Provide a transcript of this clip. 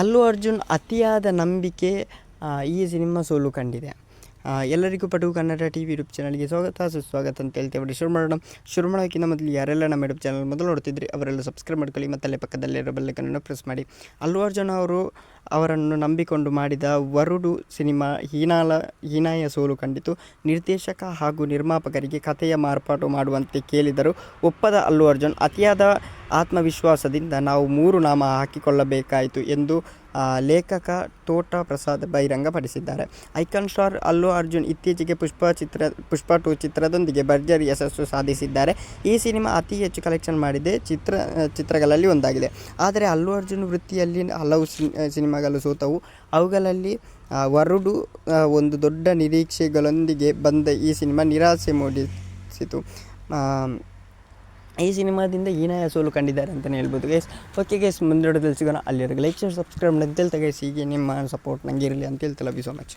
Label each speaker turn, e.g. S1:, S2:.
S1: ಅಲ್ಲು ಅರ್ಜುನ್ ಅತಿಯಾದ ನಂಬಿಕೆ ಈ ಸಿನಿಮಾ ಸೋಲು ಕಂಡಿದೆ. ಎಲ್ಲರಿಗೂ ಪಟು ಕನ್ನಡ ಟಿ ವಿ ಯೂಟ್ಯೂಬ್ ಚಾನಲ್ಗೆ ಸ್ವಾಗತ, ಸುಸ್ವಾಗತ ಅಂತ ಹೇಳ್ತೇವೆ ಶುರು ಮಾಡೋಣ. ಶುರು ಮಾಡೋಕ್ಕಿಂತ ಮೊದಲು ಯಾರೆಲ್ಲ ನಮ್ಮ ಯೂಟ್ಯೂಬ್ ಚಾನಲ್ ಮೊದಲು ನೋಡ್ತಿದ್ರಿ, ಅವರೆಲ್ಲ ಸಬ್ಸ್ಕ್ರೈಬ್ ಮಾಡ್ಕೊಳ್ಳಿ ಮತ್ತು ಅಲ್ಲೇ ಪಕ್ಕದಲ್ಲಿರೋ ಬೆಲ್ಲೈಕನ್ನು ಪ್ರೆಸ್ ಮಾಡಿ. ಅಲ್ಲು ಅರ್ಜುನ್ ಅವರು ಅವರನ್ನು ನಂಬಿಕೊಂಡು ಮಾಡಿದ ವರುಡು ಸಿನಿಮಾ ಹೀನಾಲ, ಹೀನಾಯ ಸೋಲು ಕಂಡಿತು. ನಿರ್ದೇಶಕ ಹಾಗೂ ನಿರ್ಮಾಪಕರಿಗೆ ಕಥೆಯ ಮಾರ್ಪಾಟು ಮಾಡುವಂತೆ ಕೇಳಿದರು. ಒಪ್ಪದ ಅಲ್ಲು ಅರ್ಜುನ್ ಅತಿಯಾದ ಆತ್ಮವಿಶ್ವಾಸದಿಂದ ನಾವು ಮೂರು ನಾಮ ಹಾಕಿಕೊಳ್ಳಬೇಕಾಯಿತು ಎಂದು ಲೇಖಕ ತೋಟ ಪ್ರಸಾದ್ ಬಹಿರಂಗಪಡಿಸಿದ್ದಾರೆ ಐಕಾನ್ ಸ್ಟಾರ್ ಅಲ್ಲು ಅರ್ಜುನ್ ಇತ್ತೀಚೆಗೆ ಪುಷ್ಪ ಚಿತ್ರ, ಪುಷ್ಪ ಟು ಚಿತ್ರದೊಂದಿಗೆ ಭರ್ಜರಿ ಯಶಸ್ಸು ಸಾಧಿಸಿದ್ದಾರೆ. ಈ ಸಿನಿಮಾ ಅತಿ ಹೆಚ್ಚು ಕಲೆಕ್ಷನ್ ಮಾಡಿದೆ, ಚಿತ್ರ, ಚಿತ್ರಗಳಲ್ಲಿ ಒಂದಾಗಿದೆ. ಆದರೆ ಅಲ್ಲು ಅರ್ಜುನ್ ವೃತ್ತಿಯಲ್ಲಿ ಹಲವು ಸಿನ್- ಸಿನಿಮಾಗಳು ಸೋತವು. ಅವುಗಳಲ್ಲಿ ವರುಡು ಒಂದು ದೊಡ್ಡ ನಿರೀಕ್ಷೆಗಳೊಂದಿಗೆ ಬಂದ ಈ ಸಿನಿಮಾ ನಿರಾಸೆ ಮೂಡಿಸಿತು. ಈ ಸಿನಿಮಾದಿಂದ ಏನೇ ಸೋಲು ಕಂಡಿದ್ದಾರೆ ಅಂತಲೇ ಹೇಳ್ಬೋದು ಗೈಸ್ ಓಕೆ ಗೈಸ್ ಮುಂದೆ ಸಿಗೋಣ. ಅಲ್ಲಿವರೆಗೆ ಲೈಕ್ ಶೇರ್ ಸಬ್ಸ್ಕ್ರೈಬ್ ಅಂತ ಹೇಳ್ತಾ ಗೈಸ್ ಹೀಗೆ ನಿಮ್ಮ ಸಪೋರ್ಟ್ ನನಗೆ ಇರಲಿ ಅಂತ ಹೇಳ್ತಾ ಬಿ ಸೊ ಮಚ್